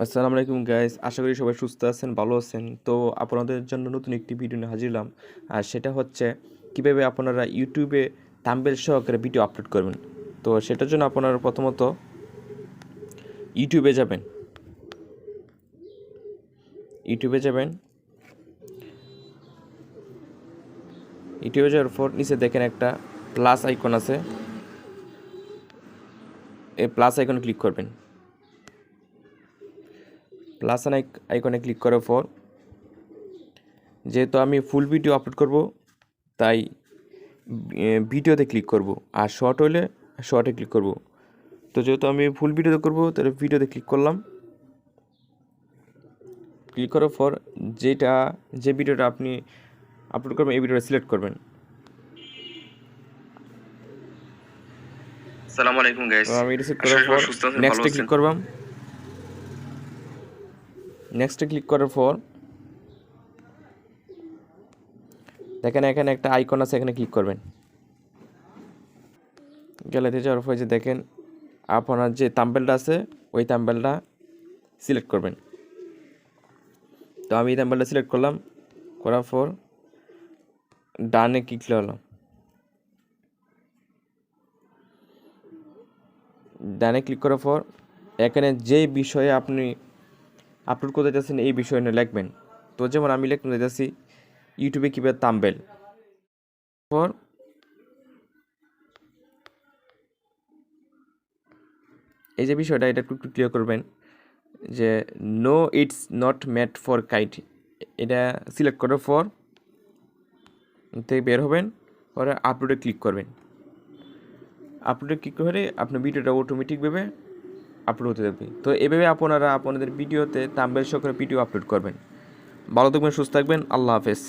আসসালামু আলাইকুম গাইস আশা করি সবাই সুস্থ আছেন, ভালো আছেন। তো আপনাদের জন্য নতুন একটি ভিডিও নিয়ে হাজির হলাম। আর সেটা হচ্ছে, কীভাবে আপনারা ইউটিউবে থাম্বেল সহকারে ভিডিও আপলোড করবেন? তো সেটার জন্য আপনারা প্রথমত ইউটিউবে যাবেন। ইউটিউবে যাবেন। ইউটিউবে যাওয়ার পর নিচে দেখেন একটা প্লাস আইকন আছে। এই প্লাস আইকনে ক্লিক করবেন। প্লাস আইকনে ক্লিক করার পর যেহেতু আমি ফুল ভিডিও আপলোড করব তাই ভিডিওতে ক্লিক করব। আর শর্ট হলে শর্টে ক্লিক করব। তো যেহেতু আমি ফুল ভিডিওতে করব তাহলে ভিডিওতে ক্লিক করলাম। ক্লিক করার পর যেটা যে ভিডিওটা আপনি আপলোড করবেন এই ভিডিওটা সিলেক্ট করবেন। আসসালামু আলাইকুম গাইস আমি এটা সিলেক্ট করার পর নেক্সটে ক্লিক করবাম নেক্সটে ক্লিক করার পর, দেখেন এখানে একটা আইকন আছে, এখানে ক্লিক করবেন। গ্যালারিতে যাওয়ার পর যে দেখেন, আপনার যে তাম্বেলটা আছে, ওই তাম্বেলটা সিলেক্ট করবেন। তো আমি এই তাম্বেলটা সিলেক্ট করলাম, করার পর ডানে ক্লিক করলাম। ডানে ক্লিক করার পর, এখানে যে বিষয়ে আপনি আপলোড করতে চাচ্ছেন এই বিষয় নিয়ে লিখবেন। তো যেমন আমি লিখতে চাচ্ছি ইউটিউবে কীভাবে তাম্বেল ফর এই যে বিষয়টা, এটা একটু ক্লিয়ার করবেন যে no it's not made for kite এটা সিলেক্ট করার পর থেকে বের হবেন, পরে আপলোডে ক্লিক করবেন। আপলোডে ক্লিক করে আপনার ভিডিওটা অটোমেটিকভাবে আপলোড হতে থাকবে। তো এভাবে আপনারা আপনাদের ভিডিওতে তাম্বেল সহকারে ভিডিও আপলোড করবেন। ভালো থাকবেন, সুস্থ থাকবেন, আল্লাহ হাফেজ।